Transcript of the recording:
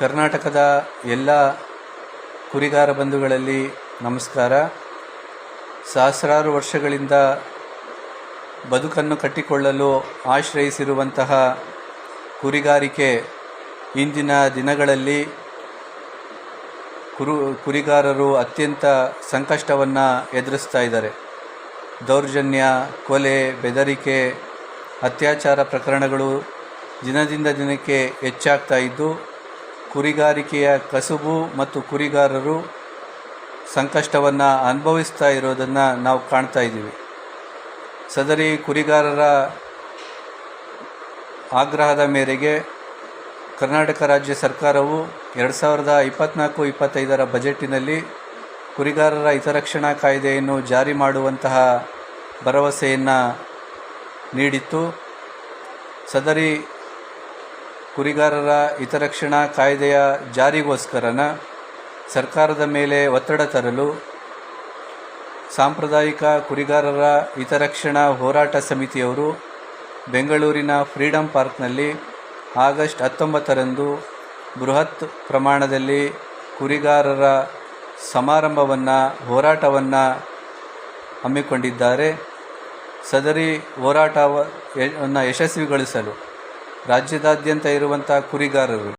ಕರ್ನಾಟಕದ ಎಲ್ಲ ಕುರಿಗಾರ ಬಂಧುಗಳಲ್ಲಿ ನಮಸ್ಕಾರ. ಸಹಸ್ರಾರು ವರ್ಷಗಳಿಂದ ಬದುಕನ್ನು ಕಟ್ಟಿಕೊಳ್ಳಲು ಆಶ್ರಯಿಸಿರುವಂತಹ ಕುರಿಗಾರಿಕೆ ಇಂದಿನ ದಿನಗಳಲ್ಲಿ ಕುರು, ಕುರಿಗಾರರು ಅತ್ಯಂತ ಸಂಕಷ್ಟವನ್ನು ಎದುರಿಸ್ತಾ ಇದ್ದಾರೆ. ದೌರ್ಜನ್ಯ, ಕೊಲೆ, ಬೆದರಿಕೆ, ಅತ್ಯಾಚಾರ ಪ್ರಕರಣಗಳು ದಿನದಿಂದ ದಿನಕ್ಕೆ ಹೆಚ್ಚಾಗ್ತಾ ಇದ್ದು ಕುರಿಗಾರಿಕೆಯ ಕಸುಬು ಮತ್ತು ಕುರಿಗಾರರು ಸಂಕಷ್ಟವನ್ನು ಅನುಭವಿಸ್ತಾ ಇರೋದನ್ನು ನಾವು ಕಾಣ್ತಾ ಇದ್ದೀವಿ. ಸದರಿ ಕುರಿಗಾರರ ಆಗ್ರಹದ ಮೇರೆಗೆ ಕರ್ನಾಟಕ ರಾಜ್ಯ ಸರ್ಕಾರವು ಎರಡು ಸಾವಿರದ ಇಪ್ಪತ್ತ್ನಾಲ್ಕು ಇಪ್ಪತ್ತೈದರ ಬಜೆಟ್ಟಿನಲ್ಲಿ ಕುರಿಗಾರರ ಹಿತರಕ್ಷಣಾ ಕಾಯ್ದೆಯನ್ನು ಜಾರಿ ಮಾಡುವಂತಹ ಭರವಸೆಯನ್ನು ನೀಡಿತ್ತು. ಸದರಿ ಕುರಿಗಾರರ ಹಿತರಕ್ಷಣಾ ಕಾಯ್ದೆಯ ಜಾರಿಗೋಸ್ಕರನ ಸರ್ಕಾರದ ಮೇಲೆ ಒತ್ತಡ ತರಲು ಸಾಂಪ್ರದಾಯಿಕ ಕುರಿಗಾರರ ಹಿತರಕ್ಷಣಾ ಹೋರಾಟ ಸಮಿತಿಯವರು ಬೆಂಗಳೂರಿನ ಫ್ರೀಡಂ ಪಾರ್ಕ್ನಲ್ಲಿ ಆಗಸ್ಟ್ ಹತ್ತೊಂಬತ್ತರಂದು ಬೃಹತ್ ಪ್ರಮಾಣದಲ್ಲಿ ಕುರಿಗಾರರ ಸಮಾರಂಭವನ್ನು, ಹೋರಾಟವನ್ನು ಹಮ್ಮಿಕೊಂಡಿದ್ದಾರೆ. ಸದರಿ ಹೋರಾಟವನ್ನು ಯಶಸ್ವಿಗೊಳಿಸಲು. ರಾಜ್ಯದಾದ್ಯಂತ ಇರುವಂತಹ ಕುರಿಗಾರರು.